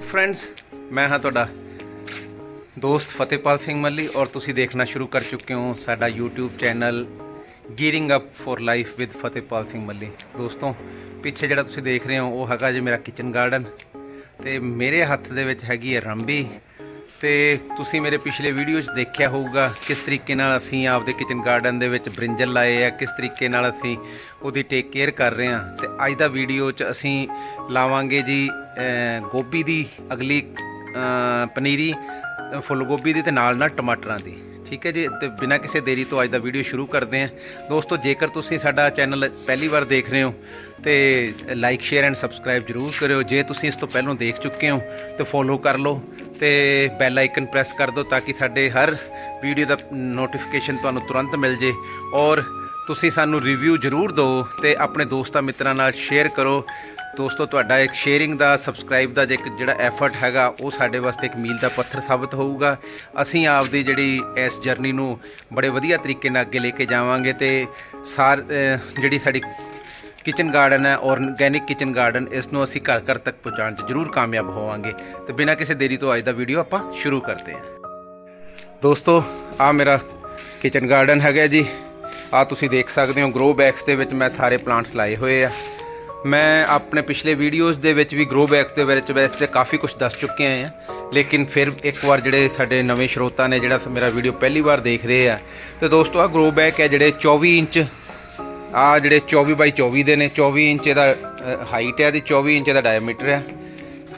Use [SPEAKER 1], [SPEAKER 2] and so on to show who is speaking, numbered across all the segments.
[SPEAKER 1] Friends ਮੈਂ ਹਾਂ ਤੁਹਾਡਾ ਦੋਸਤ ਫਤਿਹਪਾਲ ਸਿੰਘ ਮੱਲੀ ਔਰ ਤੁਸੀਂ ਦੇਖਣਾ ਸ਼ੁਰੂ ਕਰ ਚੁੱਕੇ ਹੋ ਸਾਡਾ YouTube channel gearing up for life with Fatehpal Singh Malli. ਦੋਸਤੋ, ਪਿੱਛੇ ਜਿਹੜਾ ਤੁਸੀਂ ਦੇਖ ਰਹੇ ਹੋ, ਉਹ ਹੈਗਾ ਜੀ ਮੇਰਾ ਕਿਚਨ ਗਾਰਡਨ ਤੇ ਮੇਰੇ ਹੱਥ ਦੇ ਵਿੱਚ ਹੈਗੀ ਹੈ ਰੰਬੀ। ਤੇ ਤੁਸੀਂ ਮੇਰੇ ਪਿਛਲੇ ਵੀਡੀਓ 'ਚ ਦੇਖਿਆ ਹੋਊਗਾ ਕਿਸ ਤਰੀਕੇ ਨਾਲ ਅਸੀਂ ਆਪਦੇ ਕਿਚਨ ਗਾਰਡਨ ਦੇ ਵਿੱਚ ਬ੍ਰਿੰਜਲ ਲਾਏ ਆ, ਕਿਸ ਤਰੀਕੇ ਨਾਲ ਅਸੀਂ ਉਹਦੀ ਟੇਕ ਕੇਅਰ ਕਰ ਰਹੇ ਹਾਂ ਤੇ ਅੱਜ ਦਾ ਵੀਡੀਓ 'ਚ ਅਸੀਂ ਲਾਵਾਂਗੇ ਜੀ ਗੋਭੀ ਦੀ ਅਗਲੀ ਪਨੀਰੀ ਫੁੱਲ ਗੋਭੀ ਦੀ ਤੇ ਨਾਲ ਨਾਲ ਟਮਾਟਰਾਂ ਦੀ। ਠੀਕ ਹੈ ਜੀ, ਤੇ ਬਿਨਾਂ ਕਿਸੇ ਦੇਰੀ ਤੋਂ ਅੱਜ ਦਾ ਵੀਡੀਓ ਸ਼ੁਰੂ ਕਰਦੇ ਹਾਂ। ਦੋਸਤੋ, ਜੇਕਰ ਤੁਸੀਂ ਸਾਡਾ ਚੈਨਲ ਪਹਿਲੀ ਵਾਰ ਦੇਖ ਰਹੇ ਹੋ, ਤੇ ਲਾਈਕ ਸ਼ੇਅਰ ਐਂਡ ਸਬਸਕ੍ਰਾਈਬ ਜਰੂਰ ਕਰਿਓ। ਜੇ ਤੁਸੀਂ ਇਸ ਤੋਂ ਪਹਿਲਾਂ ਦੇਖ ਚੁੱਕੇ ਹੋ, ਤੇ ਫੋਲੋ ਕਰ ਲਓ, ਤੇ ਬੈਲ ਆਈਕਨ ਪ੍ਰੈਸ ਕਰ ਦਿਓ ਤਾਂ ਕਿ ਸਾਡੇ ਹਰ ਵੀਡੀਓ ਦਾ ਨੋਟੀਫਿਕੇਸ਼ਨ ਤੁਹਾਨੂੰ ਤੁਰੰਤ ਮਿਲ ਜੇ। ਔਰ ਤੁਸੀਂ ਸਾਨੂੰ ਰਿਵਿਊ ਜਰੂਰ ਦਿਓ ਤੇ ਆਪਣੇ ਦੋਸਤਾਂ ਮਿੱਤਰਾਂ ਨਾਲ ਸ਼ੇਅਰ ਕਰੋ। ਦੋਸਤੋ, ਤੁਹਾਡਾ ਇੱਕ ਸ਼ੇਅਰਿੰਗ ਦਾ ਸਬਸਕ੍ਰਾਈਬ ਦਾ ਜੇ ਇੱਕ ਜਿਹੜਾ ਐਫਰਟ ਹੈਗਾ, ਉਹ ਸਾਡੇ ਵਾਸਤੇ ਇੱਕ ਮੀਲ ਦਾ ਪੱਥਰ ਸਾਬਤ ਹੋਊਗਾ। ਅਸੀਂ ਆਪਦੀ ਜਿਹੜੀ ਇਸ ਜਰਨੀ ਨੂੰ ਬੜੇ ਵਧੀਆ ਤਰੀਕੇ ਨਾਲ ਅੱਗੇ ਲੈ ਕੇ ਜਾਵਾਂਗੇ ਤੇ ਸਾਰ ਜਿਹੜੀ ਸਾਡੀ ਕਿਚਨ ਗਾਰਡਨ ਹੈ ਆਰਗੈਨਿਕ ਕਿਚਨ ਗਾਰਡਨ ਇਸ ਨੂੰ ਅਸੀਂ ਘਰ ਘਰ ਤੱਕ ਪਹੁੰਚਾਉਣ 'ਚ ਜ਼ਰੂਰ ਕਾਮਯਾਬ ਹੋਵਾਂਗੇ। ਤੇ ਬਿਨਾਂ ਕਿਸੇ ਦੇਰੀ ਤੋਂ ਅੱਜ ਦਾ ਵੀਡੀਓ ਆਪਾਂ ਸ਼ੁਰੂ ਕਰਦੇ ਹਾਂ। ਦੋਸਤੋ ਆ ਮੇਰਾ ਕਿਚਨ ਗਾਰਡਨ ਹੈਗਾ ਜੀ। ਆ ਤੁਸੀਂ ਦੇਖ ਸਕਦੇ ਹੋ ਗਰੋ ਬੈਗਸ ਦੇ ਵਿੱਚ ਮੈਂ ਸਾਰੇ ਪਲਾਂਟਸ ਲਾਏ ਹੋਏ ਆ। ਮੈਂ ਆਪਣੇ ਪਿਛਲੇ ਵੀਡੀਓਜ਼ ਦੇ ਵਿੱਚ ਵੀ ਗਰੋ ਬੈਗਸ ਦੇ ਵਿੱਚ ਵੈਸੇ ਕਾਫੀ ਕੁਝ ਦੱਸ ਚੁੱਕੇ ਆ ਲੇਕਿਨ ਫਿਰ ਇੱਕ ਵਾਰ ਜਿਹੜੇ ਸਾਡੇ ਨਵੇਂ ਸਰੋਤਾ ਨੇ ਜਿਹੜਾ ਮੇਰਾ ਵੀਡੀਓ ਪਹਿਲੀ ਵਾਰ ਦੇਖ ਰਹੇ ਆ, ਤੇ ਦੋਸਤੋ ਆ ਗਰੋ ਬੈਗ ਹੈ ਜਿਹੜੇ 24 ਇੰਚ ਆ ਜਿਹੜੇ 24 ਬਾਈ 24 ਦੇ ਨੇ 24 ਇੰਚ ਇਹਦਾ ਹਾਈਟ ਹੈ ਦੀ 24 ਇੰਚ ਇਹਦਾ ਡਾਇਮੀਟਰ ਹੈ।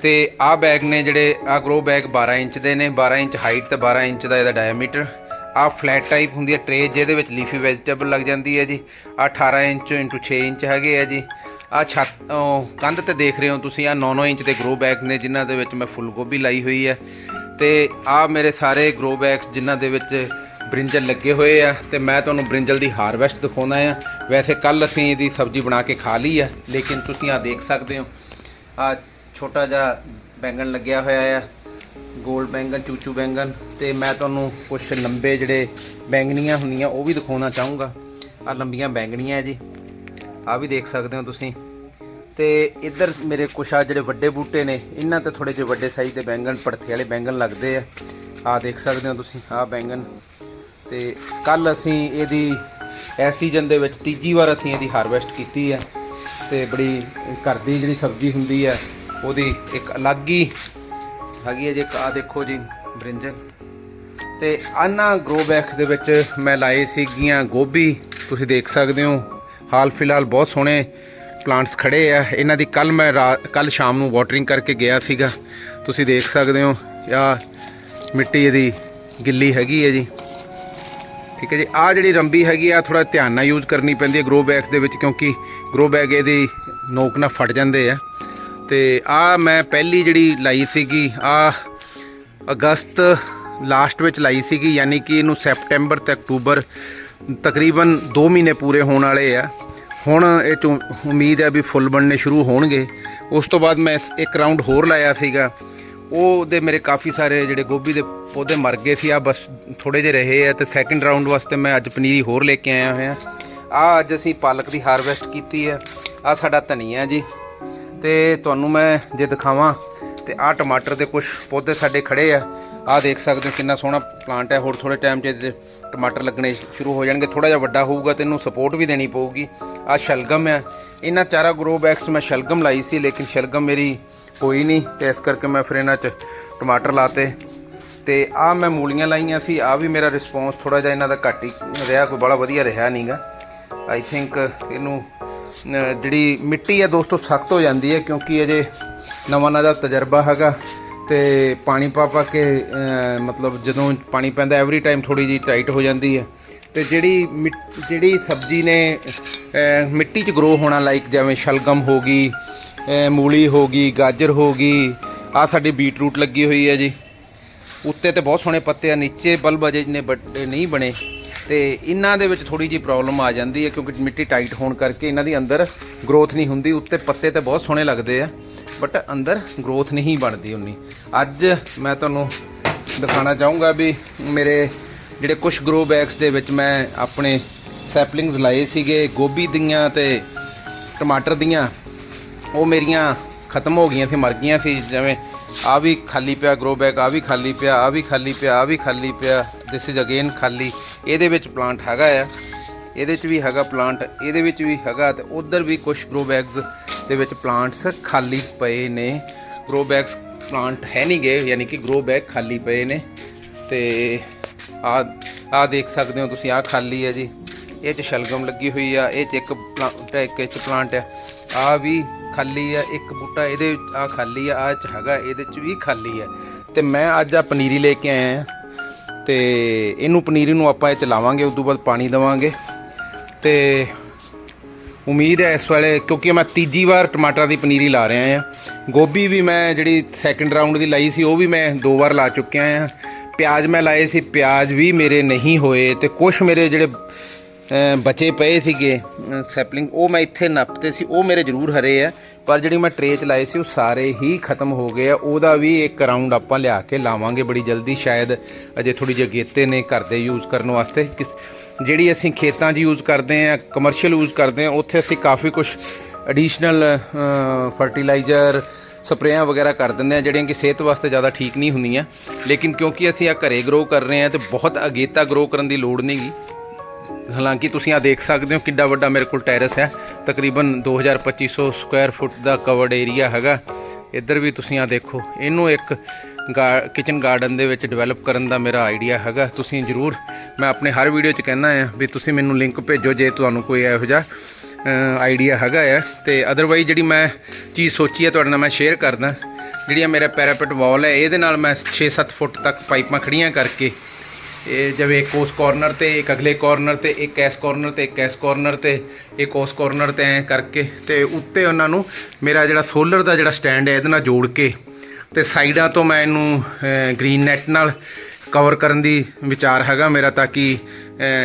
[SPEAKER 1] ਤੇ ਆ ਬੈਗ ਨੇ ਜਿਹੜੇ ਆ ਗਰੋ ਬੈਗ 12 ਇੰਚ ਦੇ ਨੇ 12 ਇੰਚ ਹਾਈਟ ਤੇ 12 ਇੰਚ ਦਾ ਇਹਦਾ ਡਾਇਮੀਟਰ ਆ ਫਲੈਟ ਟਾਈਪ ਹੁੰਦੀ ਹੈ ਟਰੇ ਜਿਹਦੇ ਵਿੱਚ ਲੀਫੀ ਵੈਜੀਟੇਬਲ ਲੱਗ ਜਾਂਦੀ ਹੈ ਜੀ। ਆ 18 ਇੰਚ ਇੰਟੂ 6 ਇੰਚ ਹੈਗੇ ਆ ਜੀ। ਆ ਛੱਤ ਕੰਧ ਤੇ ਦੇਖ ਰਹੇ ਹੋ ਤੁਸੀਂ ਆ 9-9 ਇੰਚ ਦੇ ਗਰੋ ਬੈਗ ਨੇ, ਜਿਨ੍ਹਾਂ ਦੇ ਵਿੱਚ ਮੈਂ ਫੁੱਲ ਗੋਭੀ ਲਾਈ ਹੋਈ ਹੈ। ਤੇ ਆ ਮੇਰੇ ਸਾਰੇ ਗਰੋ ਬੈਗਸ ਜਿਨ੍ਹਾਂ ਦੇ ਵਿੱਚ ਬ੍ਰਿੰਜਲ ਲੱਗੇ ਹੋਏ ਆ, ਤੇ ਮੈਂ ਤੁਹਾਨੂੰ ਬ੍ਰਿੰਜਲ ਦੀ ਹਾਰਵੈਸਟ ਦਿਖਾਉਣਾ ਆ। ਵੈਸੇ ਕੱਲ ਅਸੀਂ ਇਹਦੀ ਸਬਜ਼ੀ ਬਣਾ ਕੇ ਖਾ ਲਈ ਆ, ਲੇਕਿਨ ਤੁਸੀਂ ਆ ਦੇਖ ਸਕਦੇ ਹੋ। ਆ ਛੋਟਾ ਜਿਹਾ ਬੈਂਗਣ ਲੱਗਿਆ ਹੋਇਆ ਆ, ਗੋਲ ਬੈਂਗਣ, ਚੂਚੂ ਬੈਂਗਣ, ਤੇ ਮੈਂ ਤੁਹਾਨੂੰ ਕੁਝ ਲੰਬੇ ਜਿਹੜੇ ਬੈਂਗਣੀਆਂ ਹੁੰਦੀਆਂ, ਉਹ ਵੀ ਦਿਖਾਉਣਾ ਚਾਹੂੰਗਾ। ਆ ਲੰਬੀਆਂ ਬੈਂਗਣੀਆਂ ਹੈ ਜੀ। ਆ ਵੀ ਦੇਖ ਸਕਦੇ ਹੋ ਤੁਸੀਂ। ਤੇ ਇੱਧਰ ਮੇਰੇ ਕੁਛ ਆ ਜਿਹੜੇ ਵੱਡੇ ਬੂਟੇ ਨੇ, ਇਹਨਾਂ ਤੇ ਥੋੜੇ ਜਿਹੇ ਵੱਡੇ ਸਾਈਜ਼ ਦੇ ਬੈਂਗਣ ਪੜਥੇ ਵਾਲੇ ਬੈਂਗਣ ਲੱਗਦੇ ਆ। ਆ ਦੇਖ ਸਕਦੇ ਹੋ ਤੁਸੀਂ, ਆ ਬੈਂਗਣ। ਤੇ ਕੱਲ ਅਸੀਂ ਇਹਦੀ ਇਸ ਸੀਜ਼ਨ ਦੇ ਵਿੱਚ ਤੀਜੀ ਵਾਰ ਅਸੀਂ ਇਹਦੀ ਹਾਰਵੈਸਟ ਕੀਤੀ ਹੈ ਤੇ ਬੜੀ ਘਰ ਦੀ ਜਿਹੜੀ ਸਬਜ਼ੀ ਹੁੰਦੀ ਹੈ ਉਹਦੀ ਇੱਕ ਅਲੱਗ ਹੀ ਹੈਗੀ ਹੈ ਜੇ ਆ ਦੇਖੋ ਜੀ ਬ੍ਰਿੰਜਲ ਤੇ ਆਨਾ ਗਰੋ ਬੈਗਸ ਦੇ ਵਿੱਚ ਮੈਂ ਲਾਏ ਸੀਗੀਆਂ ਗੋਭੀ, ਤੁਸੀਂ ਦੇਖ ਸਕਦੇ ਹੋ। ਹਾਲ ਫਿਲਹਾਲ ਬਹੁਤ ਸੋਹਣੇ ਪਲਾਂਟਸ ਖੜੇ ਆ। ਇਹਨਾਂ ਦੀ ਕੱਲ ਮੈਂ ਕੱਲ ਸ਼ਾਮ ਨੂੰ ਵਾਟਰਿੰਗ ਕਰਕੇ ਗਿਆ ਸੀਗਾ। ਤੁਸੀਂ ਦੇਖ ਸਕਦੇ ਹੋ, ਆ ਮਿੱਟੀ ਇਹਦੀ ਗਿੱਲੀ ਹੈਗੀ ਹੈ ਜੀ। ਠੀਕ ਹੈ ਜੀ ਆ ਜਿਹੜੀ ਰੰਬੀ ਹੈਗੀ ਆ ਥੋੜਾ ਧਿਆਨ ਨਾਲ ਯੂਜ਼ ਕਰਨੀ ਪੈਂਦੀ ਹੈ ਗਰੋ ਬੈਗ ਦੇ ਵਿੱਚ, ਕਿਉਂਕਿ ਗਰੋ ਬੈਗ ਇਹਦੀ ਨੋਕ ਨਾਲ ਫਟ ਜਾਂਦੇ ਆ। ਤੇ ਆ ਮੈਂ ਪਹਿਲੀ ਜਿਹੜੀ ਲਾਈ ਸੀਗੀ ਆ ਅਗਸਤ ਲਾਸਟ ਵਿੱਚ ਲਾਈ ਸੀਗੀ, ਯਾਨੀ ਕਿ ਇਹਨੂੰ ਸੈਪਟੈਂਬਰ ਤੇ ਅਕਤੂਬਰ ਤਕਰੀਬਨ 2 ਮਹੀਨੇ ਪੂਰੇ ਹੋਣ ਵਾਲੇ ਆ। ਹੁਣ ਇਹ ਚੋਂ ਉਮੀਦ ਹੈ ਵੀ ਫੁੱਲ ਬਣਨੇ ਸ਼ੁਰੂ ਹੋਣਗੇ। ਉਸ ਤੋਂ ਬਾਅਦ ਮੈਂ ਇੱਕ ਰਾਉਂਡ ਹੋਰ ਲਾਇਆ ਸੀਗਾ। ਉਹਦੇ ਮੇਰੇ ਕਾਫੀ ਸਾਰੇ ਜਿਹੜੇ ਗੋਭੀ ਦੇ ਪੌਦੇ ਮਰ ਗਏ ਸੀ। ਆ ਬਸ ਥੋੜੇ ਜਿਹੇ ਰਹੇ ਆ ਤੇ ਸੈਕਿੰਡ ਰਾਉਂਡ ਵਾਸਤੇ ਮੈਂ ਅੱਜ ਪਨੀਰੀ ਹੋਰ ਲੈ ਕੇ ਆਇਆ ਹੋਇਆ। ਆ ਅੱਜ ਅਸੀਂ ਪਾਲਕ ਦੀ ਹਾਰਵੈਸਟ ਕੀਤੀ ਹੈ ਆ ਸਾਡਾ ਧਨੀਆ ਜੀ। ਤੇ ਤੁਹਾਨੂੰ ਮੈਂ ਜੇ ਦਿਖਾਵਾਂ, ਤੇ ਆ ਟਮਾਟਰ ਦੇ ਕੁਝ ਪੌਦੇ ਸਾਡੇ ਖੜੇ ਆ। ਆ ਦੇਖ ਸਕਦੇ ਹੋ ਕਿੰਨਾ ਸੋਹਣਾ ਪਲਾਂਟ ਹੈ। ਹੋਰ ਥੋੜੇ ਟਾਈਮ 'ਚ ਟਮਾਟਰ ਲੱਗਣੇ ਸ਼ੁਰੂ ਹੋ ਜਾਣਗੇ ਥੋੜਾ ਜਿਹਾ ਵੱਡਾ ਹੋਊਗਾ ਤੇ ਇਹਨੂੰ ਸਪੋਰਟ ਵੀ ਦੇਣੀ ਪਊਗੀ। ਆ ਸ਼ਲਗਮ ਹੈ ਇਹਨਾਂ ਚਾਰਾ ਗਰੋ ਬੈਗਸ ਮੈਂ ਸ਼ਲਗਮ ਲਾਈ ਸੀ, ਲੇਕਿਨ ਸ਼ਲਗਮ ਮੇਰੀ ਹੋਈ ਨਹੀਂ ਤੇ ਇਸ ਕਰਕੇ ਮੈਂ ਫਿਰ ਇਹਨਾਂ 'ਚ ਟਮਾਟਰ ਲਾਤੇ। ਤੇ ਆ ਮੈਂ ਮੂਲੀਆਂ ਲਾਈਆਂ ਸੀ ਆ ਵੀ ਮੇਰਾ ਰਿਸਪੌਂਸ ਥੋੜਾ ਜਿਹਾ ਇਹਨਾਂ ਦਾ ਘੱਟ ਹੀ ਰਿਹਾ, ਕੋਈ ਬੜਾ ਵਧੀਆ ਰਿਹਾ ਨਹੀਂਗਾ। ਆਈ ਥਿੰਕ ਇਹਨੂੰ ਜਿਹੜੀ ਮਿੱਟੀ ਹੈ ਦੋਸਤੋ ਸਖਤ ਹੋ ਜਾਂਦੀ ਹੈ, ਕਿਉਂਕਿ ਅਜੇ ਨਵਾਂ ਨਵਾਂ ਦਾ ਤਜਰਬਾ ਹੈਗਾ। ਤੇ ਪਾਣੀ ਪਾ ਪਾ ਕੇ ਮਤਲਬ ਜਦੋਂ ਪਾਣੀ ਪੈਂਦਾ ਐਵਰੀ ਟਾਈਮ ਥੋੜੀ ਜੀ ਟਾਈਟ ਹੋ ਜਾਂਦੀ ਹੈ। ਤੇ ਜਿਹੜੀ ਮਿੱਟ- ਜਿਹੜੀ ਸਬਜ਼ੀ ਨੇ ਮਿੱਟੀ 'ਚ ਗਰੋ ਹੋਣਾ ਲਾਈਕ ਜਿਵੇਂ ਸ਼ਲਗਮ ਹੋ ਗਈ ਮੂਲੀ ਹੋ ਗਈ, ਗਾਜਰ ਹੋ ਗਈ ਆ ਸਾਡੀ ਬੀਟਰੂਟ ਲੱਗੀ ਹੋਈ ਹੈ ਜੀ। ਉੱਤੇ ਤੇ ਬਹੁਤ ਸੋਹਣੇ ਪੱਤੇ ਆ, ਨੀਚੇ ਬਲਬ ਅਜੇ ਨੇ ਵੱਡੇ ਨਹੀਂ ਬਣੇ। ਤੇ ਇਹਨਾਂ ਦੇ ਵਿੱਚ ਥੋੜੀ ਜੀ ਪ੍ਰੋਬਲਮ ਆ ਜਾਂਦੀ ਹੈ, ਕਿਉਂਕਿ ਮਿੱਟੀ ਟਾਈਟ ਹੋਣ ਕਰਕੇ ਇਹਨਾਂ ਦੀ ਅੰਦਰ ਗਰੋਥ ਨਹੀਂ ਹੁੰਦੀ। ਉੱਤੇ ਪੱਤੇ ਤੇ ਬਹੁਤ ਸੋਹਣੇ ਲੱਗਦੇ ਆ। ਬਟ ਅੰਦਰ ਗਰੋਥ ਨਹੀਂ ਬਣਦੀ ਉਨੀ। ਅੱਜ ਮੈਂ ਤੁਹਾਨੂੰ ਦਿਖਾਣਾ ਚਾਹੂੰਗਾ ਵੀ ਮੇਰੇ ਜਿਹੜੇ ਕੁਝ ਗਰੋ ਬੈਗਸ ਦੇ ਵਿੱਚ ਮੈਂ ਆਪਣੇ ਸੈਪਲਿੰਗਸ ਲਾਏ ਸੀਗੇ, ਗੋਭੀ ਦੀਆਂ ਤੇ ਟਮਾਟਰ ਦੀਆਂ। ਉਹ ਮੇਰੀਆਂ ਖਤਮ ਹੋ ਗਈਆਂ ਸੀ, ਮਰ ਗਈਆਂ ਸੀ, ਜਿਵੇਂ ਆ ਵੀ ਖਾਲੀ ਪਿਆ ਗਰੋ ਬੈਗ ਆ ਵੀ ਖਾਲੀ ਪਿਆ ਆ ਵੀ ਖਾਲੀ ਪਿਆ ਆ ਵੀ ਖਾਲੀ ਪਿਆ ਦਿਸ ਇਜ਼ ਅਗੇਨ ਖਾਲੀ। ਇਹਦੇ ਵਿੱਚ ਪਲਾਂਟ ਹੈਗਾ ਆ। ਇਹਦੇ 'ਚ ਵੀ ਹੈਗਾ ਪਲਾਂਟ ਇਹਦੇ ਵਿੱਚ ਵੀ ਹੈਗਾ ਤੇ ਉਧਰ ਵੀ ਕੁਝ ਗਰੋ ਬੈਗਸ ਦੇ ਵਿੱਚ ਪਲਾਂਟਸ ਖਾਲੀ ਪਏ ਨੇ। ਗਰੋ ਬੈਗਸ ਪਲਾਂਟ ਹੈ ਨਹੀਂ ਗਏ ਯਾਨੀ ਕਿ ਗਰੋ ਬੈਗ ਖਾਲੀ ਪਏ ਨੇ। ਤੇ ਆ ਆ ਦੇਖ ਸਕਦੇ ਹੋ ਤੁਸੀਂ, ਆ ਖਾਲੀ ਹੈ ਜੀ। ਇਹ 'ਚ ਸ਼ਲਗਮ ਲੱਗੀ ਹੋਈ ਆ, ਇਹ 'ਚ ਇੱਕ ਪਲਾਂਟ ਇੱਕ ਇਹ 'ਚ ਪਲਾਂਟ ਆ। ਆ ਵੀ ਖਾਲੀ ਆ, ਇੱਕ ਬੂਟਾ ਇਹਦੇ ਆ ਖਾਲੀ ਆ ਆ 'ਚ ਹੈਗਾ, ਇਹਦੇ 'ਚ ਵੀ ਖਾਲੀ ਆ। ਤੇ ਮੈਂ ਅੱਜ ਆ ਪਨੀਰੀ ਲੈ ਕੇ ਆਇਆ ਆ। ਤੇ ਇਹਨੂੰ ਪਨੀਰੀ ਨੂੰ ਆਪਾਂ ਇਹ ਚ ਲਾਵਾਂਗੇ ਉਸ ਤੋਂ ਬਾਅਦ ਪਾਣੀ ਦੇਵਾਂਗੇ। ਤੇ ਉਮੀਦ ਹੈ ਇਸ ਵੇਲੇ, ਕਿਉਂਕਿ ਮੈਂ ਤੀਜੀ ਵਾਰ ਟਮਾਟਰਾਂ ਦੀ ਪਨੀਰੀ ਲਾ ਰਿਹਾ ਆ ਗੋਭੀ ਵੀ ਮੈਂ ਜਿਹੜੀ ਸੈਕੰਡ ਰਾਉਂਡ ਦੀ ਲਾਈ ਸੀ, ਉਹ ਵੀ ਮੈਂ ਦੋ ਵਾਰ ਲਾ ਚੁੱਕਿਆ ਆ ਪਿਆਜ਼ ਮੈਂ ਲਾਏ ਸੀ, ਪਿਆਜ਼ ਵੀ ਮੇਰੇ ਨਹੀਂ ਹੋਏ ਤੇ ਕੁਝ ਮੇਰੇ ਜਿਹੜੇ ਬਚੇ ਪਏ ਸੀਗੇ ਸੈਪਲਿੰਗ, ਉਹ ਮੈਂ ਇੱਥੇ ਨੱਪਤੇ ਸੀ, ਉਹ ਮੇਰੇ ਜ਼ਰੂਰ ਹਰੇ ਆ। ਪਰ ਜਿਹੜੀ ਮੈਂ ਟਰੇ ਚ ਲਾਏ ਸੀ, ਉਹ ਸਾਰੇ ਹੀ ਖਤਮ ਹੋ ਗਏ ਆ। ਉਹਦਾ ਵੀ ਇੱਕ ਰਾਉਂਡ ਆਪਾਂ ਲਿਆ ਕੇ ਲਾਵਾਂਗੇ ਬੜੀ ਜਲਦੀ। ਸ਼ਾਇਦ ਅਜੇ ਥੋੜੀ ਜਿਹੀ ਅਗੇਤੇ ਨੇ ਘਰ ਦੇ ਯੂਜ਼ ਕਰਨ ਵਾਸਤੇ। ਕਿਸ- ਜਿਹੜੀ ਅਸੀਂ ਖੇਤਾਂ 'ਚ ਯੂਜ਼ ਕਰਦੇ ਆ ਕਮਰਸ਼ੀਅਲ ਯੂਜ਼ ਕਰਦੇ ਆ, ਉੱਥੇ ਅਸੀਂ ਕਾਫੀ ਕੁਝ ਐਡੀਸ਼ਨਲ ਫਰਟੀਲਾਈਜ਼ਰ ਸਪਰੇਆਂ ਵਗੈਰਾ ਕਰ ਦਿੰਦੇ ਆ, ਜਿਹੜੀਆਂ ਕਿ ਸਿਹਤ ਵਾਸਤੇ ਜ਼ਿਆਦਾ ਠੀਕ ਨਹੀਂ ਹੁੰਦੀਆਂ। ਲੇਕਿਨ ਕਿਉਂਕਿ ਅਸੀਂ ਆ ਘਰੇ ਗਰੋ ਕਰ ਰਹੇ ਆ, ਤੇ ਬਹੁਤ ਅਗੇਤਾ ਗਰੋ ਕਰਨ ਦੀ ਲੋੜ ਨਹੀਂਗੀ ਹਾਲਾਂਕਿ ਤੁਸੀਂ ਆ ਦੇਖ ਸਕਦੇ ਹੋ ਕਿੱਡਾ ਵੱਡਾ ਮੇਰੇ ਕੋਲ ਟੈਰਸ ਹੈ। ਤਕਰੀਬਨ 2250 ਸਕੁਆਇਰ ਫੁੱਟ ਦਾ ਕਵਰਡ ਏਰੀਆ ਹੈਗਾ। ਇੱਧਰ ਵੀ ਤੁਸੀਂ ਆ ਦੇਖੋ, ਇਹਨੂੰ ਇੱਕ ਕਿਚਨ ਗਾਰਡਨ ਦੇ ਵਿੱਚ ਡਿਵੈਲਪ ਕਰਨ ਦਾ ਮੇਰਾ ਆਈਡੀਆ ਹੈਗਾ। ਤੁਸੀਂ ਜਰੂਰ, ਮੈਂ ਆਪਣੇ ਹਰ ਵੀਡੀਓ 'ਚ ਕਹਿੰਦਾ ਆ ਵੀ ਤੁਸੀਂ ਮੈਨੂੰ ਲਿੰਕ ਭੇਜੋ ਜੇ ਤੁਹਾਨੂੰ ਕੋਈ ਇਹੋ ਜਿਹਾ ਆਈਡੀਆ ਹੈਗਾ ਆ ਤੇ ਅਦਰਵਾਈਜ਼ ਜਿਹੜੀ ਮੈਂ ਚੀਜ਼ ਸੋਚੀ ਹੈ, ਤੁਹਾਡੇ ਨਾਲ ਮੈਂ ਸ਼ੇਅਰ ਕਰਦਾ। ਜਿਹੜੀ ਆ ਮੇਰਾ ਪੈਰਾਪਿਟ ਵਾਲ ਹੈ, ਇਹਦੇ ਨਾਲ ਮੈਂ 6-7 ਫੁੱਟ ਤੱਕ ਪਾਈਪਾਂ ਖੜੀਆਂ ਕਰਕੇ ਇਹ ਜਿਵੇਂ ਇੱਕ ਉਸ ਕਾਰਨਰ ਤੇ, ਇੱਕ ਅਗਲੇ ਕਾਰਨਰ ਤੇ, ਇੱਕ ਇਸ ਕਾਰਨਰ ਤੇ, ਇੱਕ ਇਸ ਕਾਰਨਰ ਤੇ, ਇੱਕ ਉਸ ਕਾਰਨਰ ਤੇ ਐ ਕਰਕੇ ਤੇ ਉੱਤੇ ਉਹਨਾਂ ਨੂੰ ਮੇਰਾ ਜਿਹੜਾ ਸੋਲਰ ਦਾ ਜਿਹੜਾ ਸਟੈਂਡ ਹੈ ਇਹਦੇ ਨਾਲ ਜੋੜ ਕੇ ਤੇ ਸਾਈਡਾਂ ਤੋਂ ਮੈਂ ਇਹਨੂੰ ਗ੍ਰੀਨ ਨੈਟ ਨਾਲ ਕਵਰ ਕਰਨ ਦੀ ਵਿਚਾਰ ਹੈਗਾ ਮੇਰਾ ਤਾਂ ਕਿ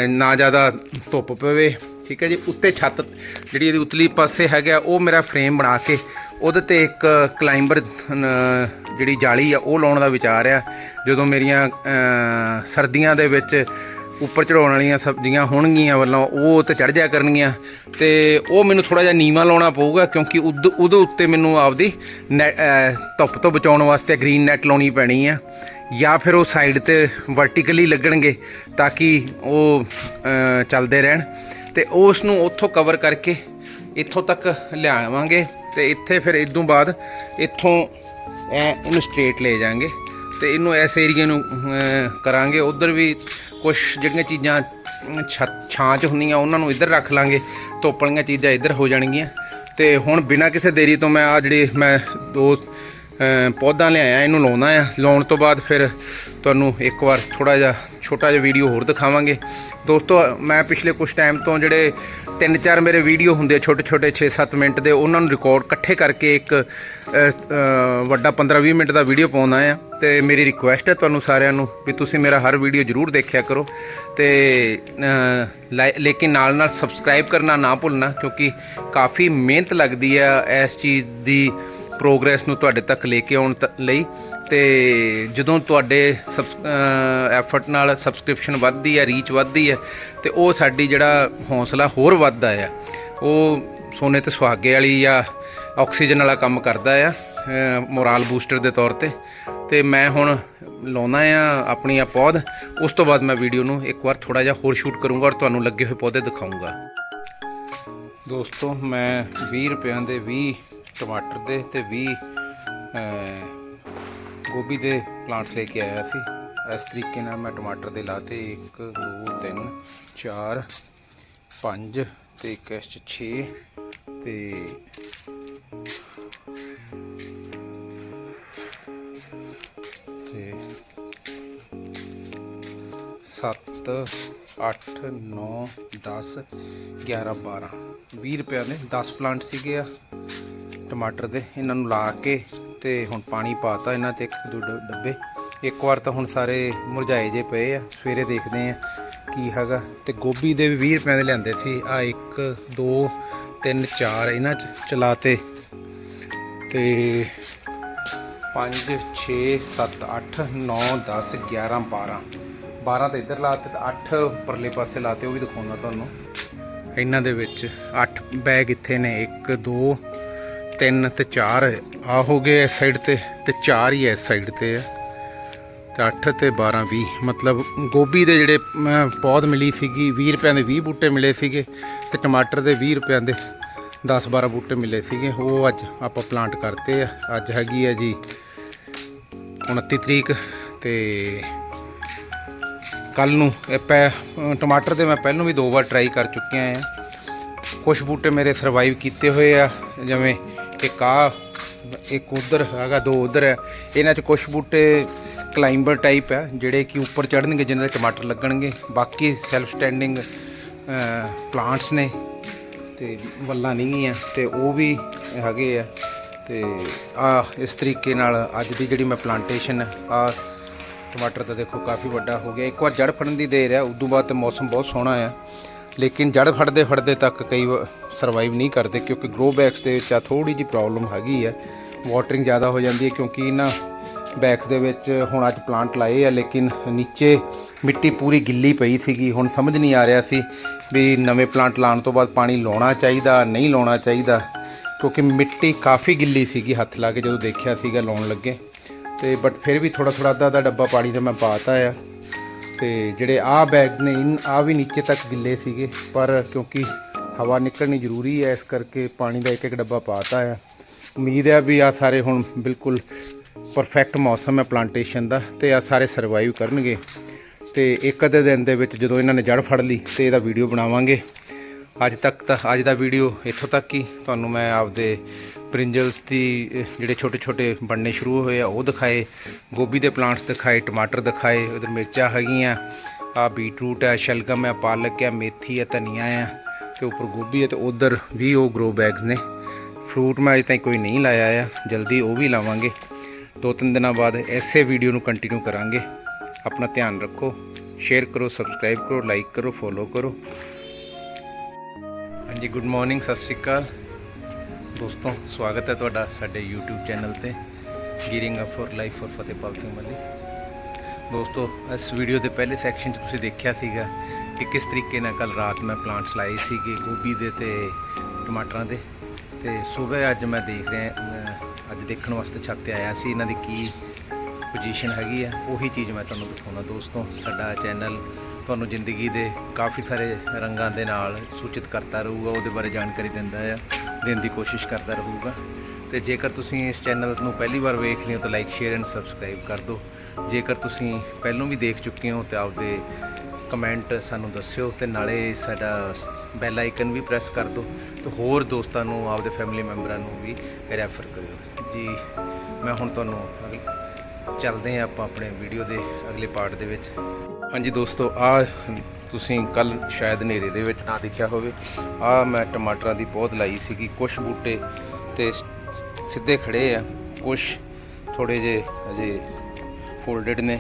[SPEAKER 1] ਨਾ ਜ਼ਿਆਦਾ ਧੁੱਪ ਪਵੇ। ਠੀਕ ਹੈ ਜੀ? ਉੱਤੇ ਛੱਤ ਜਿਹੜੀ ਇਹਦੀ ਉਤਲੀ ਪਾਸੇ ਹੈਗਾ, ਉਹ ਮੇਰਾ ਫਰੇਮ ਬਣਾ ਕੇ ਉਹਦੇ ਤੇ ਇੱਕ ਕਲਾਈਂਬਰ ਜਿਹੜੀ ਜਾਲੀ ਆ, ਉਹ ਲਾਉਣ ਦਾ ਵਿਚਾਰ ਆ। ਜਦੋਂ ਮੇਰੀਆਂ ਸਰਦੀਆਂ ਦੇ ਵਿੱਚ ਉੱਪਰ ਚੜਾਉਣ ਵਾਲੀਆਂ ਸਬਜ਼ੀਆਂ ਹੋਣਗੀਆਂ ਵੱਲੋਂ, ਉਹ ਤੇ ਚੜ ਜਾ ਕਰਨਗੀਆਂ। ਤੇ ਉਹ ਮੈਨੂੰ ਥੋੜਾ ਜਿਹਾ ਨੀਵਾ ਲਾਉਣਾ ਪਊਗਾ, ਕਿਉਂਕਿ ਉਦ, ਉਹਦੇ ਉੱਤੇ ਮੈਨੂੰ ਆਪਦੀ ਨੈ- ਧੁੱਪ ਤੋਂ ਬਚਾਉਣ ਵਾਸਤੇ ਗ੍ਰੀਨ ਨੈਟ ਲਾਉਣੀ ਪੈਣੀ ਆ। ਜਾਂ ਫਿਰ ਉਹ ਸਾਈਡ ਤੇ ਵਰਟੀਕਲੀ ਲੱਗਣਗੇ, ਤਾਂ ਕਿ ਉਹ ਚੱਲਦੇ ਰਹਿਣ। ਤੇ ਉਸ ਨੂੰ ਉੱਥੋਂ ਕਵਰ ਕਰਕੇ ਇੱਥੋਂ ਤੱਕ ਲਿਆਵਾਂਗੇ। ਤੇ ਇੱਥੇ ਫਿਰ ਇਦੋਂ ਬਾਅਦ ਇੱਥੋਂ ਐ ਇਹਨੂੰ ਸਟ੍ਰੇਟ ਲੈ ਜਾਾਂਗੇ ਤੇ ਇਹਨੂੰ ਇਸ ਏਰੀਏ ਨੂੰ ਕਰਾਂਗੇ। ਉਧਰ ਵੀ ਕੁਝ ਜਿਹੜੀਆਂ ਚੀਜ਼ਾਂ ਅਮ, ਛਾਂ 'ਚ ਹੁੰਦੀਆਂ ਉਹਨਾਂ ਨੂੰ ਇੱਧਰ ਰੱਖ ਲਾਂਗੇ। ਧੁੱਪ ਵਾਲੀਆਂ ਚੀਜ਼ਾਂ ਇੱਧਰ ਹੋ ਜਾਣਗੀਆਂ। ਤੇ ਹੁਣ ਬਿਨਾਂ ਕਿਸੇ ਦੇਰੀ ਤੋਂ ਮੈਂ ਆ ਜਿਹੜੇ ਮੈਂ ਦੋ ਪੌਦਾ ਲਿਆਇਆ ਇਹਨੂੰ ਲਾਉਣਾ ਆ। ਲਾਉਣ ਤੋਂ ਬਾਅਦ ਫਿਰ ਤੁਹਾਨੂੰ ਇੱਕ ਵਾਰ ਥੋੜਾ ਜਿਹਾ ਛੋਟਾ ਜਿਹਾ ਵੀਡੀਓ ਹੋਰ ਦਿਖਾਵਾਂਗੇ। ਦੋਸਤੋ ਮੈਂ ਪਿਛਲੇ ਕੁਝ ਟਾਈਮ ਤੋਂ ਜਿਹੜੇ ਤਿੰਨ ਚਾਰ ਮੇਰੇ ਵੀਡੀਓ ਹੁੰਦੇ ਛੋਟੇ ਛੋਟੇ 6-7 ਮਿੰਟ ਦੇ ਉਹਨਾਂ ਨੂੰ ਰਿਕਾਰਡ ਇਕੱਠੇ ਕਰਕੇ ਇੱਕ ਵੱਡਾ 15-20 ਮਿੰਟ ਦਾ ਵੀਡੀਓ ਪਾਉਂਦਾ ਆ ਤੇ ਮੇਰੀ ਰਿਕੁਐਸਟ ਹੈ ਤੁਹਾਨੂੰ ਸਾਰਿਆਂ ਨੂੰ ਵੀ ਤੁਸੀਂ ਮੇਰਾ ਹਰ ਵੀਡੀਓ ਜਰੂਰ ਦੇਖਿਆ ਕਰੋ। ਤੇ ਅਹ, ਲੇਕਿਨ ਨਾਲ ਨਾਲ ਸਬਸਕ੍ਰਾਈਬ ਕਰਨਾ ਨਾ ਭੁੱਲਣਾ ਕਿਉਂਕਿ ਕਾਫੀ ਮਿਹਨਤ ਲੱਗਦੀ ਆ ਇਸ ਚੀਜ਼ ਦੀ ਪ੍ਰੋਗਰੈਸ ਨੂੰ ਤੁਹਾਡੇ ਤੱਕ ਲੈ ਕੇ ਆਉਣ ਤ- ਲਈ ਤੇ ਜਦੋਂ ਤੁਹਾਡੇ ਐਫਰਟ ਨਾਲ ਸਬਸਕ੍ਰਿਪਸ਼ਨ ਵੱਧਦੀ ਹੈ ਰੀਚ ਵੱਧਦੀ ਹੈ, ਤੇ ਉਹ ਸਾਡੀ ਜਿਹੜਾ ਹੌਸਲਾ ਹੋਰ ਵੱਧਦਾ ਆ, ਉਹ ਸੋਨੇ ਤੇ ਸੁਹਾਗੇ ਵਾਲੀ ਜਾਂ ਆਕਸੀਜਨ ਵਾਲਾ ਕੰਮ ਕਰਦਾ ਆ ਮੋਰਲ ਬੂਸਟਰ ਦੇ ਤੌਰ ਤੇ। ਤੇ ਮੈਂ ਹੁਣ ਲਾਉਣਾ ਆ ਆਪਣੀ ਆ ਪੌਦ ਉਸ ਤੋਂ ਬਾਅਦ ਮੈਂ ਵੀਡੀਓ ਨੂੰ ਇੱਕ ਵਾਰ ਥੋੜਾ ਜਿਹਾ ਹੋਰ ਸ਼ੂਟ ਕਰੂੰਗਾ ਔਰ ਤੁਹਾਨੂੰ ਲੱਗੇ ਹੋਏ ਪੌਦੇ ਦਿਖਾਊਂਗਾ। ਦੋਸਤੋ, ਮੈਂ 20 ਰੁਪਿਆਂ ਦੇ 20 ਟਮਾਟਰ ਦੇ ਤੇ 20 ਗੋਭੀ ਦੇ ਪਲਾਂਟ ਲੈ ਕੇ ਆਇਆ ਸੀ। ਇਸ ਤਰੀਕੇ ਨਾਲ ਮੈਂ ਟਮਾਟਰ ਦੇ ਲਾਤੇ। 1 2 3 4 5 ਤੇ ਇੱਕ ਇਸ 'ਚ 6 ਤੇ ਤੇ 7 8 9 10 11 12 20 ਰੁਪਏ ਦੇ 10 ਪਲਾਂਟ ਸੀਗੇ ਆ। ਟਮਾਟਰ ਦੇ, ਇਹਨਾਂ ਨੂੰ ਲਾ ਕੇ ਤੇ ਹੁਣ ਪਾਣੀ ਪਾਤਾ ਇਹਨਾਂ 'ਚ ਇੱਕ ਦੋ ਡ- ਡੱਬੇ। ਇੱਕ ਵਾਰ ਤਾਂ ਹੁਣ ਸਾਰੇ ਮੁਰਝਾਏ ਜੇ ਪਏ ਆ, ਸਵੇਰੇ ਦੇਖਦੇ ਆ ਕੀ ਹੈਗਾ। ਤੇ ਗੋਭੀ ਦੇ ਵੀ 20 ਰੁਪਏ ਦੇ ਲਿਆਂਦੇ ਸੀ, ਆ 1 2 3 4 ਇਹਨਾਂ ਚ ਚਲਾਤੇ। ਤੇ 5 6 7 8 9 10 11 12 12 ਤੇ ਇੱਧਰ ਲਾਤੇ ਤੇ 8 ਪਰਲੇ ਪਾਸੇ ਲਾਤੇ, ਉਹ ਵੀ ਦਿਖਾਉਂਦਾ ਤੁਹਾਨੂੰ। ਇਹਨਾਂ ਦੇ ਵਿੱਚ 8 ਬੈਗ ਇੱਥੇ ਨੇ 1 2 ਤਿੰਨ ਤੇ ਚਾਰ ਆ ਹੋ ਗਏ ਇਸ ਸਾਈਡ ਤੇ ਤੇ ਚਾਰ ਹੀ ਇਸ ਸਾਈਡ ਤੇ ਆ ਤੇ 8 ਤੇ 12 20 ਮਤਲਬ ਗੋਭੀ ਦੇ ਜਿਹੜੇ ਅਮ, ਪੌਦ ਮਿਲੀ ਸੀਗੀ 20 ਰੁਪਏ ਦੇ 20 ਬੂਟੇ ਮਿਲੇ ਸੀਗੇ ਤੇ ਟਮਾਟਰ ਦੇ 20 ਰੁਪਏ ਦੇ 10 12 ਬੂਟੇ ਮਿਲੇ ਸੀਗੇ। ਉਹ ਅੱਜ ਆਪਾਂ ਪਲਾਂਟ ਕਰਤੇ ਆ। ਅੱਜ ਹੈਗੀ ਆ ਜੀ 29 ਤਰੀਕ ਤੇ ਕੱਲ ਨੂੰ ਇਹ ਟਮਾਟਰ ਦੇ ਮੈਂ ਪਹਿਲਾਂ ਵੀ ਦੋ ਵਾਰ ਟਰਾਈ ਕਰ ਚੁੱਕਿਆ ਆ। ਕੁਝ ਬੂਟੇ ਮੇਰੇ ਸਰਵਾਈਵ ਕੀਤੇ ਹੋਏ ਆ ਜਿਵੇਂ ਇੱਕ ਆ ਇੱਕ ਉਧਰ ਹੈਗਾ, ਦੋ ਉਧਰ ਹੈ। ਇਹਨਾਂ 'ਚ ਕੁਝ ਬੂਟੇ ਕਲਾਈਂਬਰ ਟਾਈਪ ਹੈ, ਜਿਹੜੇ ਕਿ ਉੱਪਰ ਚੜਨਗੇ ਜਿਨ੍ਹਾਂ ਦੇ ਟਮਾਟਰ ਲੱਗਣਗੇ। ਬਾਕੀ ਸੈਲਫ ਸਟੈਂਡਿੰਗ ਪਲਾਂਟਸ ਨੇ, ਤੇ ਵੱਲਾਂ ਨਹੀਂ ਆ ਤੇ ਉਹ ਵੀ ਹੈਗੇ ਆ। ਤੇ ਆ ਇਸ ਤਰੀਕੇ ਨਾਲ ਅੱਜ ਦੀ ਜਿਹੜੀ ਮੈਂ ਪਲਾਂਟੇਸ਼ਨ ਆ ਟਮਾਟਰ ਤਾਂ ਦੇਖੋ ਕਾਫੀ ਵੱਡਾ ਹੋ ਗਿਆ। ਇੱਕ ਵਾਰ ਜੜ ਫੜਨ ਦੀ ਦੇਰ ਆ ਉਦੋਂ ਬਾਅਦ ਤੇ ਮੌਸਮ ਬਹੁਤ ਸੋਹਣਾ ਆ। ਲੇਕਿਨ ਜੜ ਫੜਦੇ ਫੜਦੇ ਤੱਕ ਕਈ ਸਰਵਾਈਵ ਨਹੀਂ ਕਰਦੇ ਕਿਉਂਕਿ ਗਰੋ ਬੈਕਸ ਦੇ ਵਿੱਚ ਆ ਥੋੜੀ ਜਿਹੀ ਪ੍ਰੋਬਲਮ ਹੈਗੀ ਹੈ ਵਾਟਰਿੰਗ ਜ਼ਿਆਦਾ ਹੋ ਜਾਂਦੀ ਹੈ ਕਿਉਂਕਿ ਇਹਨਾਂ ਬੈਕਸ ਦੇ ਵਿੱਚ ਹੁਣ ਅੱਜ ਪਲਾਂਟ ਲਾਏ ਆ, ਲੇਕਿਨ ਨੀਚੇ ਮਿੱਟੀ ਪੂਰੀ ਗਿੱਲੀ ਪਈ ਸੀਗੀ। ਹੁਣ ਸਮਝ ਨਹੀਂ ਆ ਰਿਹਾ ਸੀ ਵੀ ਨਵੇਂ ਪਲਾਂਟ ਲਾਉਣ ਤੋਂ ਬਾਅਦ ਪਾਣੀ ਲਾਉਣਾ ਚਾਹੀਦਾ, ਨਹੀਂ ਲਾਉਣਾ ਚਾਹੀਦਾ, ਕਿਉਂਕਿ ਮਿੱਟੀ ਕਾਫੀ ਗਿੱਲੀ ਸੀਗੀ ਹੱਥ ਲਾ ਕੇ ਜਦੋਂ ਦੇਖਿਆ ਸੀਗਾ ਲਾਉਣ ਲੱਗੇ। ਤੇ ਬਟ ਫਿਰ ਵੀ ਥੋੜਾ ਥੋੜਾ ਅੱਧਾ ਅੱਧਾ ਡੱਬਾ ਪਾਣੀ ਦਾ ਮੈਂ ਪਾਤਾ ਆ। ਤੇ ਜਿਹੜੇ ਆ ਬੈਗਸ ਨੇ, ਇਨ ਆ ਵੀ ਨੀਚੇ ਤੱਕ ਗਿੱਲੇ ਸੀਗੇ, ਪਰ ਕਿਉਂਕਿ ਹਵਾ ਨਿਕਲਣੀ ਜ਼ਰੂਰੀ ਹੈ, ਇਸ ਕਰਕੇ ਪਾਣੀ ਦਾ ਇੱਕ ਇੱਕ ਡੱਬਾ ਪਾਤਾ ਆ। ਉਮੀਦ ਹੈ ਵੀ ਆ ਸਾਰੇ ਹੁਣ ਬਿਲਕੁਲ ਪਰਫੈਕਟ ਮੌਸਮ ਹੈ ਪਲਾਂਟੇਸ਼ਨ ਦਾ, ਤੇ ਆ ਸਾਰੇ ਸਰਵਾਈਵ ਕਰਨਗੇ। ਤੇ ਇੱਕ ਅੱਧੇ ਦਿਨ ਦੇ ਵਿੱਚ ਜਦੋਂ ਇਹਨਾਂ ਨੇ ਜੜ ਫੜ ਲਈ, ਤੇ ਇਹਦਾ ਵੀਡੀਓ ਬਣਾਵਾਂਗੇ। ਅੱਜ ਤੱਕ ਤਾਂ, ਅੱਜ ਦਾ ਵੀਡੀਓ ਇੱਥੋਂ ਤੱਕ ਹੀ। ਤੁਹਾਨੂੰ ਮੈਂ ਆਪਦੇ ਪ੍ਰਿੰਜਲਸ ਦੀ ਜਿਹੜੇ ਛੋਟੇ ਛੋਟੇ ਬਣਨੇ ਸ਼ੁਰੂ ਹੋਏ ਆ, ਉਹ ਦਿਖਾਏ। ਗੋਭੀ ਦੇ ਪਲਾਂਟਸ ਦਿਖਾਏ, ਟਮਾਟਰ ਦਿਖਾਏ, ਉਧਰ ਮਿਰਚਾਂ ਹੈਗੀਆਂ। ਆ ਬੀਟਰੂਟ ਹੈ ਸ਼ਲਗਮ ਹੈ ਪਾਲਕ ਹੈ ਮੇਥੀ ਹੈ ਧਨੀਆ ਹੈ ਤੇ ਉੱਪਰ ਗੋਭੀ ਹੈ ਤੇ ਉਧਰ ਵੀ ਉਹ ਗਰੋ ਬੈਗਸ ਨੇ। ਫਰੂਟ ਮੈਂ ਅਜੇ ਤਾਈਂ ਕੋਈ ਨਹੀਂ ਲਾਇਆ ਆ, ਜਲਦੀ ਉਹ ਵੀ ਲਾਵਾਂਗੇ। ਦੋ ਤਿੰਨ ਦਿਨਾਂ ਬਾਅਦ ਐਸੇ ਵੀਡੀਓ ਨੂੰ ਕੰਟੀਨਿਊ ਕਰਾਂਗੇ। ਆਪਣਾ ਧਿਆਨ ਰੱਖੋ ਸ਼ੇਅਰ ਕਰੋ ਸਬਸਕ੍ਰਾਈਬ ਕਰੋ ਲਾਈਕ ਕਰੋ ਫੋਲੋ ਕਰੋ। ਹਾਂਜੀ ਗੁੱਡ ਮਾਰਨਿੰਗ ਸਤਿ ਸ਼੍ਰੀ ਅਕਾਲ। ਦੋਸਤੋ, ਸਵਾਗਤ ਹੈ ਤੁਹਾਡਾ ਸਾਡੇ YouTube ਚੈਨਲ ਤੇ gearing up for life for Fatehpal Singh Malli ਦੋਸਤੋ, ਇਸ ਵੀਡੀਓ ਦੇ ਪਹਿਲੇ ਸੈਕਸ਼ਨ 'ਚ ਤੁਸੀਂ ਦੇਖਿਆ ਸੀਗਾ ਕਿ ਕਿਸ ਤਰੀਕੇ ਨਾਲ ਕੱਲ ਰਾਤ ਮੈਂ ਪਲਾਂਟਸ ਲਾਏ ਸੀਗੇ, ਗੋਭੀ ਦੇ ਤੇ ਟਮਾਟਰਾਂ ਦੇ। ਤੇ ਸਵੇਰ ਅੱਜ ਮੈਂ ਦੇਖ ਰਿਹਾ ਅੱਜ ਦੇਖਣ ਵਾਸਤੇ ਛੱਤ ਤੇ ਆਇਆ ਸੀ, ਇਹਨਾਂ ਦੀ ਕੀ ਪੋਜੀਸ਼ਨ ਹੈਗੀ ਆ, ਉਹੀ ਚੀਜ਼ ਮੈਂ ਤੁਹਾਨੂੰ ਦਿਖਾਉਣਾ ਦੋਸਤੋ, ਸਾਡਾ ਚੈਨਲ ਤੁਹਾਨੂੰ ਜ਼ਿੰਦਗੀ ਦੇ ਕਾਫੀ ਸਾਰੇ ਰੰਗਾਂ ਦੇ ਨਾਲ ਸੂਚਿਤ ਕਰਦਾ ਰਹੂਗਾ, ਉਹਦੇ ਬਾਰੇ ਜਾਣਕਾਰੀ ਦਿੰਦਾ ਆ, ਦੇਣ ਦੀ ਕੋਸ਼ਿਸ਼ ਕਰਦਾ ਰਹੂਗਾ। ਤੇ ਜੇਕਰ ਤੁਸੀਂ ਇਸ ਚੈਨਲ ਨੂੰ ਪਹਿਲੀ ਵਾਰ ਵੇਖ ਰਹੇ ਹੋ ਤਾਂ ਲਾਈਕ ਸ਼ੇਅਰ ਐਂਡ ਸਬਸਕ੍ਰਾਈਬ ਕਰ ਦਿਓ। ਜੇਕਰ ਤੁਸੀਂ ਪਹਿਲਾਂ ਵੀ ਦੇਖ ਚੁੱਕੇ ਹੋ ਤਾਂ ਆਪਦੇ ਕਮੈਂਟ ਸਾਨੂੰ ਦੱਸਿਓ ਤੇ ਨਾਲੇ ਸਾਡਾ ਬੈਲ ਆਈਕਨ ਵੀ ਪ੍ਰੈਸ ਕਰ ਦਿਓ ਤੇ ਹੋਰ ਦੋਸਤਾਂ ਨੂੰ, ਆਪਦੇ ਫੈਮਿਲੀ ਮੈਂਬਰਾਂ ਨੂੰ ਵੀ ਰੈਫਰ ਕਰਿਓ। ਜੀ, ਮੈਂ ਹੁਣ ਤੁਹਾਨੂੰ ਚੱਲਦੇ ਹਾਂ ਆਪਾਂ ਆਪਣੇ ਵੀਡੀਓ ਦੇ ਅਗਲੇ ਪਾਰਟ ਦੇ ਵਿੱਚ। ਹਾਂਜੀ ਦੋਸਤੋ ਆ ਤੁਸੀਂ ਕੱਲ ਸ਼ਾਇਦ ਹਨੇਰੇ ਦੇ ਵਿੱਚ ਨਾ ਦੇਖਿਆ ਹੋਵੇ ਆ ਮੈਂ ਟਮਾਟਰਾਂ ਦੀ ਪੌਦ ਲਾਈ ਸੀਗੀ ਕੁਝ ਬੂਟੇ ਤੇ ਸਿੱਧੇ ਖੜੇ ਆ ਕੁਝ ਥੋੜੇ ਜੇ ਅਜੇ ਫੋਲਡਡ ਨੇ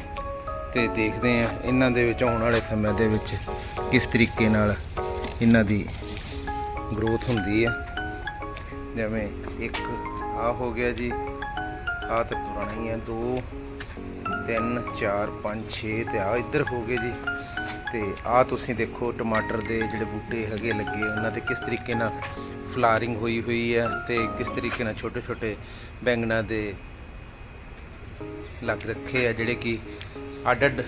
[SPEAKER 1] ਤੇ ਦੇਖਦੇ ਆ ਇਹਨਾਂ ਦੇ ਵਿੱਚ, ਆਉਣ ਵਾਲੇ ਸਮੇਂ ਦੇ ਵਿੱਚ ਕਿਸ ਤਰੀਕੇ ਨਾਲ ਇਹਨਾਂ ਦੀ ਗਰੋਥ ਹੁੰਦੀ ਹੈ ਜਿਵੇਂ ਇੱਕ ਆ ਹੋ ਗਿਆ ਜੀ ਆ ਤਾਂ ਪੁਰਾਣਾ ਹੀ ਹੈ ਦੋ 3 4 5 6 ਤੇ ਆ ਇੱਧਰ ਹੋ ਗਏ ਜੀ। ਤੇ ਆ ਤੁਸੀਂ ਦੇਖੋ ਟਮਾਟਰ ਦੇ ਜਿਹੜੇ ਬੂਟੇ ਹੈਗੇ ਲੱਗੇ, ਉਹਨਾਂ ਤੇ ਕਿਸ ਤਰੀਕੇ ਨਾਲ ਫਲਾਰਿੰਗ ਹੋਈ ਹੋਈ ਹੈ ਤੇ ਕਿਸ ਤਰੀਕੇ ਨਾਲ ਛੋਟੇ ਛੋਟੇ ਬੈਂਗਣਾ ਦੇ ਲੱਗ ਰੱਖੇ ਆ, ਜਿਹੜੇ ਕਿ ਅੱਡ ਅੱਡ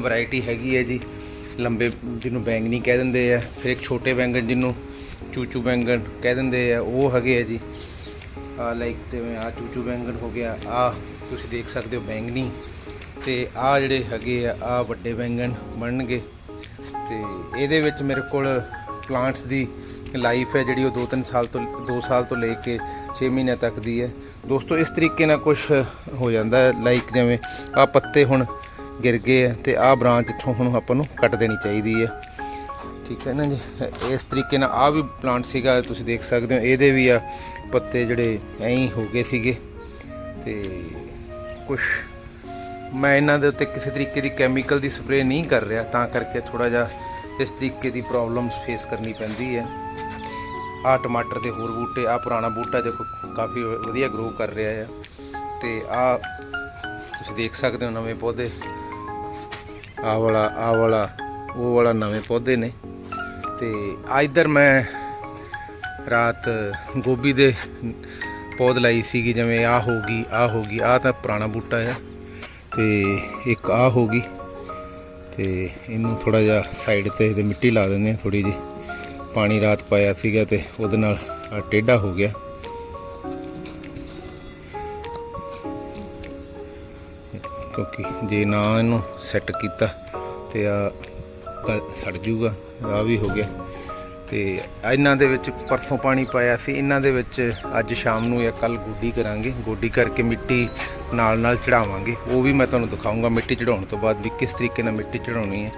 [SPEAKER 1] ਵੈਰਾਈਟੀ ਹੈਗੀ ਹੈ ਜੀ। ਲੰਬੇ ਜਿਹਨੂੰ ਬੈਂਗਣੀ ਕਹਿ ਦਿੰਦੇ ਆ, ਫਿਰ ਇੱਕ ਛੋਟੇ ਬੈਂਗਣ ਜਿਹਨੂੰ ਚੂਚੂ ਬੈਂਗਣ ਕਹਿ ਦਿੰਦੇ ਆ, ਉਹ ਹੈਗੇ ਆ ਜੀ। ਆ ਲਾਈਕ ਜਿਵੇਂ ਆ ਚੂਚੂ ਬੈਂਗਣ ਹੋ ਗਿਆ, ਆ ਤੁਸੀਂ ਦੇਖ ਸਕਦੇ ਹੋ ਬੈਂਗਣੀ। ਤੇ ਆ ਜਿਹੜੇ ਹੈਗੇ ਆ ਆ ਵੱਡੇ ਬੈਂਗਣ ਬਣਨਗੇ। ਤੇ ਇਹਦੇ ਵਿੱਚ ਮੇਰੇ ਕੋਲ ਪਲਾਂਟਸ ਦੀ ਲਾਈਫ ਹੈ ਜਿਹੜੀ ਉਹ 2-3 ਸਾਲ ਤੋਂ 2 ਸਾਲ ਤੋਂ ਲੈ ਕੇ 6 ਮਹੀਨਿਆਂ ਤੱਕ ਦੀ ਹੈ। ਦੋਸਤੋ, ਇਸ ਤਰੀਕੇ ਨਾਲ ਕੁਝ ਹੋ ਜਾਂਦਾ ਹੈ ਲਾਈਕ ਜਿਵੇਂ ਆ ਪੱਤੇ ਹੁਣ ਗਿਰ ਗਏ ਆ ਤੇ ਆ ਬ੍ਰਾਂਚ ਇੱਥੋਂ ਹੁਣ ਆਪਾਂ ਨੂੰ ਕੱਟ ਦੇਣੀ ਚਾਹੀਦੀ ਹੈ। ਠੀਕ ਹੈ ਨਾ ਜੀ? ਇਸ ਤਰੀਕੇ ਨਾਲ ਆ ਵੀ ਪਲਾਂਟ ਸੀਗਾ, ਤੁਸੀਂ ਦੇਖ ਸਕਦੇ ਹੋ, ਇਹਦੇ ਵੀ ਆ ਪੱਤੇ ਜਿਹੜੇ ਐਂ ਹੀ ਹੋ ਗਏ ਸੀਗੇ। ਤੇ ਕੁਝ ਮੈਂ ਇਹਨਾਂ ਦੇ ਉੱਤੇ ਕਿਸੇ ਤਰੀਕੇ ਦੀ ਕੈਮੀਕਲ ਦੀ ਸਪਰੇਅ ਨਹੀਂ ਕਰ ਰਿਹਾ, ਤਾਂ ਕਰਕੇ ਥੋੜਾ ਜਿਹਾ ਇਸ ਤਰੀਕੇ ਦੀ ਪ੍ਰੋਬਲਮਸ ਫੇਸ ਕਰਨੀ ਪੈਂਦੀ ਹੈ। ਆ ਟਮਾਟਰ ਦੇ ਹੋਰ ਬੂਟੇ ਆ ਪੁਰਾਣਾ ਬੂਟਾ ਦੇਖੋ, ਕਾਫੀ ਵਧੀਆ ਗਰੋ ਕਰ ਰਿਹਾ ਹੈ। ਤੇ ਆ ਤੁਸੀਂ ਦੇਖ ਸਕਦੇ ਹੋ ਨਵੇਂ ਪੌਦੇ। ਆ ਵਾਲਾ ਆ ਵਾਲਾ, ਉਹ ਵਾਲਾ ਨਵੇਂ ਪੌਦੇ ਨੇ। ਤੇ ਆ ਇੱਧਰ ਮੈਂ ਰਾਤ ਗੋਭੀ ਦੇ ਪੌਦ ਲਾਈ ਸੀਗੀ, ਜਿਵੇਂ ਆ ਹੋ ਗਈ ਆ ਹੋ ਗਈ ਆ ਤਾਂ ਪੁਰਾਣਾ ਬੂਟਾ ਆ ਤੇ ਇੱਕ ਆ ਹੋ ਗਈ ਤੇ ਇਹਨੂੰ ਥੋੜਾ ਜਿਹਾ ਸਾਈਡ ਤੇ ਇਹਦੇ ਮਿੱਟੀ ਲਾ ਦਿੰਦੇ ਆ ਥੋੜੀ ਜੀ ਪਾਣੀ ਰਾਤ ਪਾਇਆ ਸੀਗਾ ਤੇ ਉਹਦੇ ਨਾਲ ਆ ਟੇਢਾ ਹੋ ਗਿਆ। ਕਿਉਂਕਿ ਜੇ ਨਾ ਇਹਨੂੰ ਸੈੱਟ ਕੀਤਾ ਤੇ ਆ ਸੜ ਜੂਗਾ ਆ ਵੀ ਹੋ ਗਿਆ। ਤੇ ਇਹਨਾਂ ਦੇ ਵਿੱਚ ਪਰਸੋਂ ਪਾਣੀ ਪਾਇਆ ਸੀ। ਇਹਨਾਂ ਦੇ ਵਿੱਚ ਅੱਜ ਸ਼ਾਮ ਨੂੰ ਜਾਂ ਕੱਲ ਗੋਡੀ ਕਰਾਂਗੇ। ਗੋਡੀ ਕਰਕੇ ਮਿੱਟੀ ਨਾਲ ਨਾਲ ਚੜਾਵਾਂਗੇ। ਉਹ ਵੀ ਮੈਂ ਤੁਹਾਨੂੰ ਦਿਖਾਉਂਗਾ ਮਿੱਟੀ ਚੜਾਉਣ ਤੋਂ ਬਾਅਦ ਵੀ ਕਿਸ ਤਰੀਕੇ ਨਾਲ ਮਿੱਟੀ ਚੜਾਉਣੀ ਹੈ।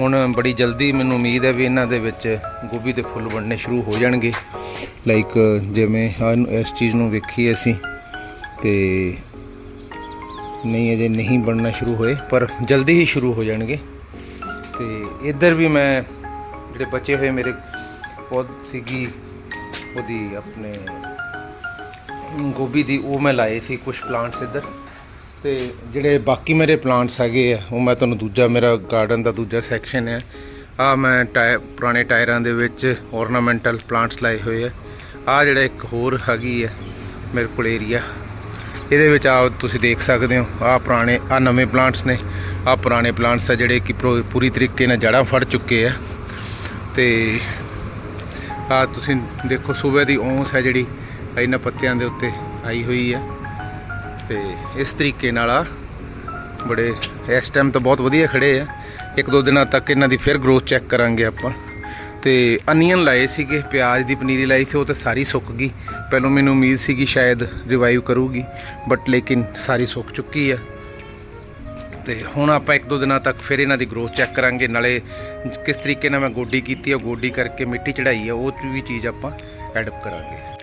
[SPEAKER 1] ਹੁਣ ਬੜੀ ਜਲਦੀ ਮੈਨੂੰ ਉਮੀਦ ਹੈ ਵੀ ਇਹਨਾਂ ਦੇ ਵਿੱਚ ਗੋਭੀ ਦੇ ਫੁੱਲ ਬਣਨੇ ਸ਼ੁਰੂ ਹੋ ਜਾਣਗੇ। ਲਾਈਕ ਜਿਵੇਂ ਇਸ ਚੀਜ਼ ਨੂੰ ਵੇਖੀ ਅਸੀਂ ਤੇ ਨਹੀਂ ਅਜੇ ਨਹੀਂ ਬਣਨਾ ਸ਼ੁਰੂ ਹੋਏ, ਪਰ ਜਲਦੀ ਹੀ ਸ਼ੁਰੂ ਹੋ ਜਾਣਗੇ। ਤੇ ਇੱਧਰ ਵੀ ਮੈਂ ਜਿਹੜੇ ਬਚੇ ਹੋਏ ਮੇਰੇ ਪੌਦ ਸੀਗੀ, ਉਹਦੀ ਆਪਣੇ ਗੋਭੀ ਦੀ, ਉਹ ਮੈਂ ਲਾਏ ਸੀ ਕੁਝ ਪਲਾਂਟਸ ਇੱਧਰ। ਤੇ ਜਿਹੜੇ ਬਾਕੀ ਮੇਰੇ ਪਲਾਂਟਸ ਹੈਗੇ ਆ, ਉਹ ਮੈਂ ਤੁਹਾਨੂੰ ਦੂਜਾ, ਮੇਰਾ ਗਾਰਡਨ ਦਾ ਦੂਜਾ ਸੈਕਸ਼ਨ ਹੈ ਆ ਮੈਂ ਟਾਇਰ ਪੁਰਾਣੇ ਟਾਇਰਾਂ ਦੇ ਵਿੱਚ ornamental ਪਲਾਂਟਸ ਲਾਏ ਹੋਏ ਆ। ਆ ਜਿਹੜਾ ਇੱਕ ਹੋਰ ਹੈਗੀ ਹੈ ਮੇਰੇ ਕੋਲ ਏਰੀਆ ਇਹਦੇ ਵਿੱਚ ਆ ਤੁਸੀਂ ਦੇਖ ਸਕਦੇ ਹੋ ਆ ਪੁਰਾਣੇ ਆ ਨਵੇਂ ਪਲਾਂਟਸ ਨੇ। ਆ ਪੁਰਾਣੇ ਪਲਾਂਟਸ ਆ ਜਿਹੜੇ ਕਿ ਪ੍ਰੋ- ਪੂਰੀ ਤਰੀਕੇ ਨਾਲ ਜੜ੍ਹਾਂ ਫੜ ਚੁੱਕੇ ਆ। ਤੇ ਆ ਤੁਸੀਂ ਦੇਖੋ, ਸੂਬੇ ਦੀ ਔਂਸ ਹੈ ਜਿਹੜੀ ਇਹਨਾਂ ਪੱਤਿਆਂ ਦੇ ਉੱਤੇ ਆਈ ਹੋਈ ਹੈ। ਤੇ ਇਸ ਤਰੀਕੇ ਨਾਲ ਆ ਬੜੇ ਇਸ ਟਾਈਮ ਤਾਂ ਬਹੁਤ ਵਧੀਆ ਖੜੇ ਆ। ਇੱਕ ਦੋ ਦਿਨਾਂ ਤੱਕ ਇਹਨਾਂ ਦੀ ਫਿਰ ਗਰੋਥ ਚੈੱਕ ਕਰਾਂਗੇ ਆਪਾਂ। ਤੇ ਅਨੀਅਨ ਲਾਏ ਸੀਗੇ, ਪਿਆਜ਼ ਦੀ ਪਨੀਰੀ ਲਾਈ ਸੀ, ਉਹ ਤਾਂ ਸਾਰੀ ਸੁੱਕ ਗਈ। ਪਹਿਲਾਂ ਮੈਨੂੰ ਉਮੀਦ ਸੀ ਕਿ ਸ਼ਾਇਦ ਰਿਵਾਈਵ ਕਰੂਗੀ ਬਟ ਲੇਕਿਨ ਸਾਰੀ ਸੁੱਕ ਚੁੱਕੀ ਆ। ਤੇ ਹੁਣ ਆਪਾਂ ਇੱਕ ਦੋ ਦਿਨਾਂ ਤੱਕ ਫਿਰ ਇਹਨਾਂ ਦੀ ਗਰੋਥ ਚੈੱਕ ਕਰਾਂਗੇ, ਨਾਲੇ ਕਿਸ ਤਰੀਕੇ ਨਾਲ ਮੈਂ ਗੋਡੀ ਕੀਤੀ ਆ ਗੋਡੀ ਕਰਕੇ ਮਿੱਟੀ ਚੜਾਈ ਆ ਉਹ ਵੀ ਚੀਜ਼ ਆਪਾਂ ਐਡਪ ਕਰਾਂਗੇ।